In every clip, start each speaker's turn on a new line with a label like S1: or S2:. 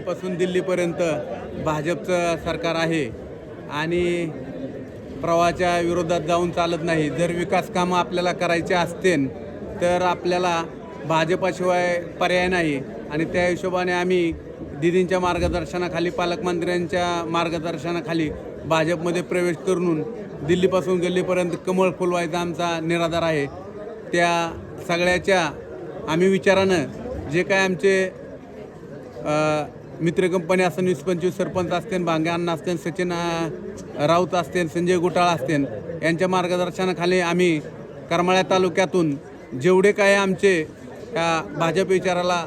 S1: पासून दिल्लीपर्यंत भाजपचं सरकार आहे आणि प्रवाहाच्या विरोधात जाऊन चालत नाही. जर विकास कामं आपल्याला करायचे असतील तर आपल्याला भाजपाशिवाय पर्याय नाही. आणि त्या हिशोबाने आम्ही दिदींच्या मार्गदर्शनाखाली पालकमंत्र्यांच्या मार्गदर्शनाखाली भाजपमध्ये प्रवेश करून दिल्लीपासून गल्लीपर्यंत कमळ फुलवायचा आमचा निराधार आहे. त्या सगळ्याच्या आम्ही विचारानं जे काय आमचे मित्र कंपनी असतील वीस पंचवीस सरपंच असतील भांगे अण्णा असतील सचिन राऊत असतील संजय गुटाळ असतील यांच्या मार्गदर्शनाखाली आम्ही करमाळ्या तालुक्यातून जेवढे काय आमचे भाजप विचाराला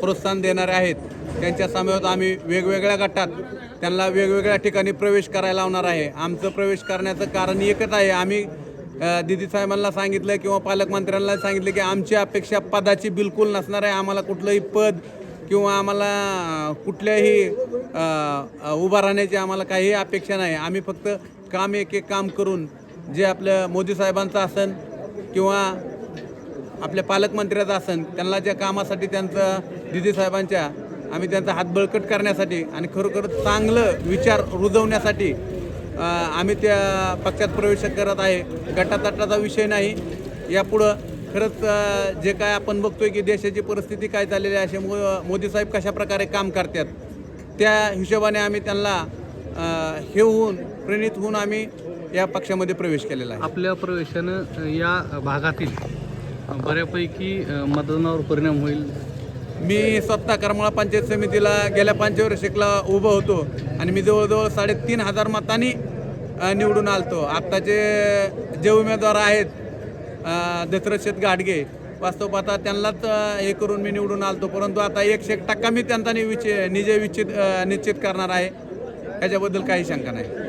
S1: प्रोत्साहन देणारे आहेत त्यांच्यासमोर आम्ही वेगवेगळ्या गटात त्यांना वेगवेगळ्या ठिकाणी प्रवेश करायला लावणार आहे. आमचं प्रवेश करण्याचं कारण एकच आहे. आम्ही दिदीसाहेबांना दिदी साहेबांना सांगितलं किंवा पालकमंत्र्यांना सांगितलं की आमची अपेक्षा पदाची बिलकुल नसणार आहे. आम्हाला कुठलंही पद किंवा आम्हाला कुठल्याही उभा राहण्याची आम्हाला काही अपेक्षा नाही. आम्ही फक्त काम एक एक काम करून जे आपलं मोदी साहेबांचं आसन किंवा आपल्या पालकमंत्र्याचं आसन त्यांना ज्या कामासाठी त्यांचं दिदी साहेबांच्या आम्ही त्यांचा हात बळकट करण्यासाठी आणि खरोखर चांगलं विचार रुजवण्यासाठी आम्ही त्या पक्षात प्रवेश करत आहे. गटातटाचा विषय नाही. यापुढं खरंच जे काय आपण बघतोय की देशाची परिस्थिती काय झालेली आहे असे मो मोदी साहेब कशा प्रकारे काम करतात त्या हिशोबाने आम्ही त्यांना हे होऊन प्रेरित होऊन आम्ही या पक्षामध्ये प्रवेश केलेला आहे.
S2: आपल्या प्रवेशानं या भागातील बऱ्यापैकी मतदानावर परिणाम होईल.
S1: मी स्वतः करमाळा पंचायत समितीला गेल्या पंचवर्षिकला उभं होतो आणि मी जवळजवळ साडेतीन हजार मतांनी निवडून आलतो. आत्ताचे जे उमेदवार आहेत दशरथ गाडगे. वास्तव पाहता त्यांनाच हे करून मी निवडून आलतो. परंतु आता एकशे एक टक्का मी त्यांचा निविच निजे विचित निश्चित करणार आहे. याच्याबद्दल काही शंका नाही.